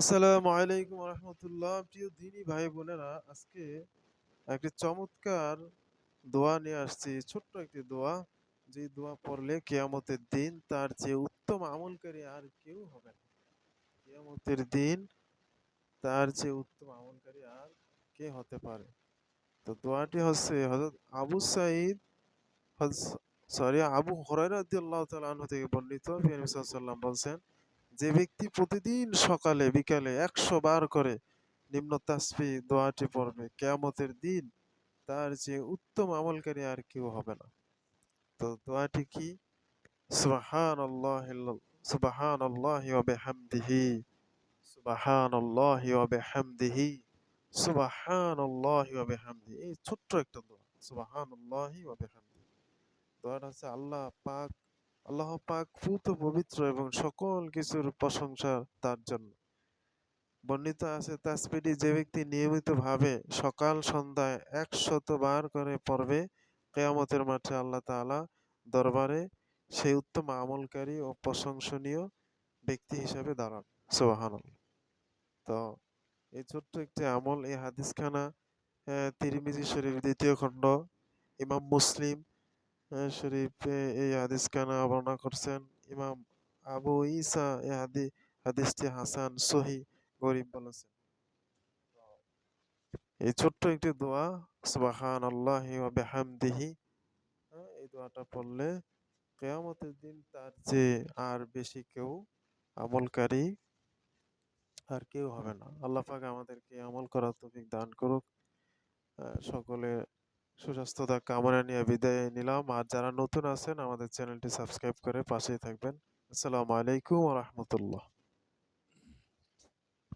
আসসালামু আলাইকুম রহমতুল্লাহ প্রিয় দিনী ভাই বোনেরা, আজকে একটি চমৎকার দোয়া নিয়ে আসছি, ছোট্ট একটি দোয়া। যে দোয়া পড়লে কেয়ামতের দিন তার যে উত্তম আমলকারী আর কেউ হবে না। কেয়ামতের দিন তার যে উত্তম আমলকারী আর কে হতে পারে? তো দোয়াটি হচ্ছে হযরত আবু সাঈদ সরি, আবু রাদিয়াল্লাহু তাআলা আনহু থেকে বর্ণিত। নবী বলছেন যে ব্যক্তি প্রতিদিন সকালে, বিকালে একশো বার করে নিম্ন তাসবি দোয়াটি পড়বে, কেয়ামতের দিন তার যে উত্তম আমলকারী আর কেউ হবে না। তো দোয়াটি কি? সুবাহান আল্লাহ সুবাহান আল্লাহ সুবাহান আল্লাহ ওয়াবিহামদিহি সুবাহান আল্লাহ এই ছোট্ট একটা দোয়া সুবাহান আল্লাহ ওয়াবিহামদিহি দোয়াটা হচ্ছে আল্লাহ পাক আল্লাহ পাক পুত পবিত্র এবং সকল কিছুর প্রশংসা তার জন্য। বর্ণিত আছে তাসবিটি যে ব্যক্তি নিয়মিত ভাবে সকাল সন্ধ্যায় একশত বার করে পড়বে, কেয়ামতের মাঠে আল্লাহ তাআলা দরবারে সেই উত্তম আমলকারী ও প্রশংসনীয় ব্যক্তি হিসাবে দাঁড়ান। সোহান তো এই ছোট্ট একটি আমল, এই হাদিসখানা তিরিমিজি শরীফ দ্বিতীয় খণ্ড, ইমাম মুসলিম শরীফে এই হাদিস খানা বর্ণনা করছেন? ইমাম আবু ঈসা এই হাদি, হাদিসটি হাসান, সহি, গরিব বলেছেন। এই ছোট্ট একটি দোয়া সুবাহান আল্লাহ বেহামদিহি এই দোয়াটা পড়লে কেয়ামতের দিন তার যে আর বেশি কেউ আমলকারী আর কেউ হবে না। আল্লাহ পাক আমাদেরকে আমল করার তৌফিক দান করুক। সকলে সুস্বাস্থ্যতা, কামনা নিয়ে বিদায় নিলাম। আর যারা নতুন আছেন, আমাদের চ্যানেলটি সাবস্ক্রাইব করে পাশেই থাকবেন। আসসালামু আলাইকুম রহমতুল্লাহ।